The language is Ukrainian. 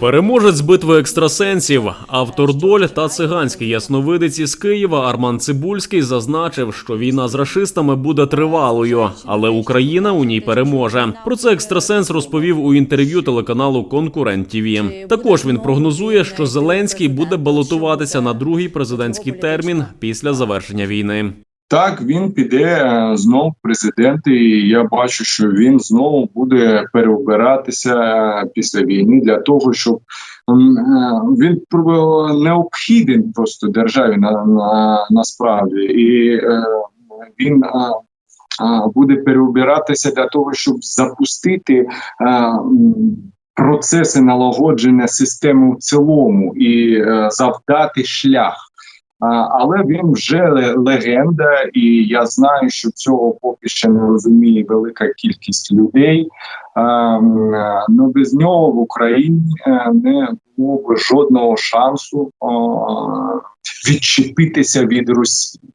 Переможець битви екстрасенсів, автор доль та циганський ясновидець із Києва Арман Цибульський зазначив, що війна з рашистами буде тривалою, але Україна у ній переможе. Про це екстрасенс розповів у інтерв'ю телеканалу Конкурент ТІВІ. Також він прогнозує, що Зеленський буде балотуватися на другий президентський термін після завершення війни. Так, він піде е, знов в президенти, і я бачу, що він знову буде переобиратися е, після війни для того, щоб е, він необхіден просто державі на, на насправді, і він буде переобиратися для того, щоб запустити. Процеси налагодження системи в цілому і завдати шлях. Але він вже легенда, і я знаю, що цього поки ще не розуміє велика кількість людей. Ну без нього в Україні е, не було б жодного шансу відчепитися від Росії.